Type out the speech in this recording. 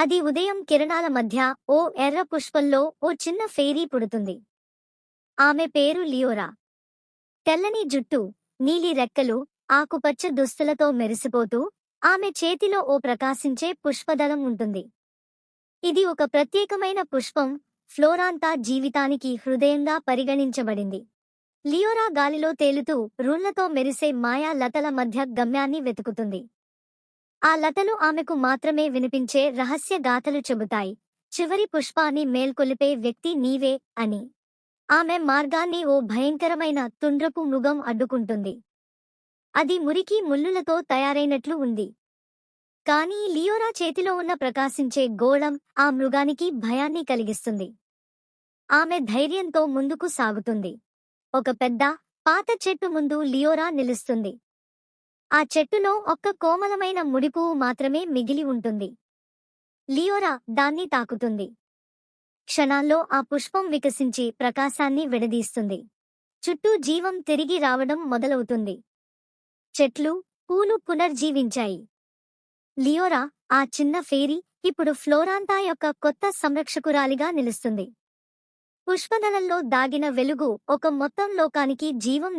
అది ఉదయం కిరణాల మధ్య ఓ ఎర్ర పుష్పంలో ఓ చిన్న ఫేరీ పుడుతుంది. ఆమె పేరు లియోరా. తెల్లని జుట్టు నీలి రెక్కలు ఆకుపచ్చ దుస్తులతో మెరిసిపోతూ ఆమె చేతిలో ఓ ప్రకాశించే పుష్పదళం ఉంటుంది. ఇది ఒక ప్రత్యేకమైన పుష్పం ఫ్లోరాంతా జీవితానికి హృదయంగా పరిగణించబడింది. లియోరా గాలిలో తేలుతూ రుళ్ళతో మెరిసే మాయా లతల మధ్య గమ్యాన్ని వెతుకుతుంది. ఆ లతలు ఆమెకు మాత్రమే వినిపించే రహస్య గాథలు చెబుతాయి. చివరి పుష్పాన్ని మేల్కొలిపే వ్యక్తి నీవే అని. ఆమె మార్గాన్ని ఓ భయంకరమైన తుండ్రపు మృగం అడ్డుకుంటుంది. అది మురికి ముల్లులతో తయారైనట్లు ఉంది. కానీ లియోరా చేతిలో ఉన్న ప్రకాశించే గోళం ఆ మృగానికి భయాన్ని కలిగిస్తుంది. ఆమె ధైర్యంతో ముందుకు సాగుతుంది. ఒక పెద్ద పాత చెట్టు ముందు లియోరా నిలుస్తుంది. ఆ చెట్టులో ఒక్క కోమలమైన ముడిపువ్వు మాత్రమే మిగిలి ఉంటుంది. లియోరా దాన్ని తాకుతుంది. క్షణాల్లో ఆ పుష్పం వికసించి ప్రకాశాన్ని విడదీస్తుంది. చుట్టూ జీవం తిరిగి రావడం మొదలవుతుంది. చెట్లు పూలు పునర్జీవించాయి. లియోరా ఆ చిన్న ఫేరీ ఇప్పుడు ఫ్లోరాంతా యొక్క కొత్త సంరక్షకురాలిగా నిలుస్తుంది. పుష్పదళంలో దాగిన వెలుగు ఒక మొత్తం లోకానికి జీవం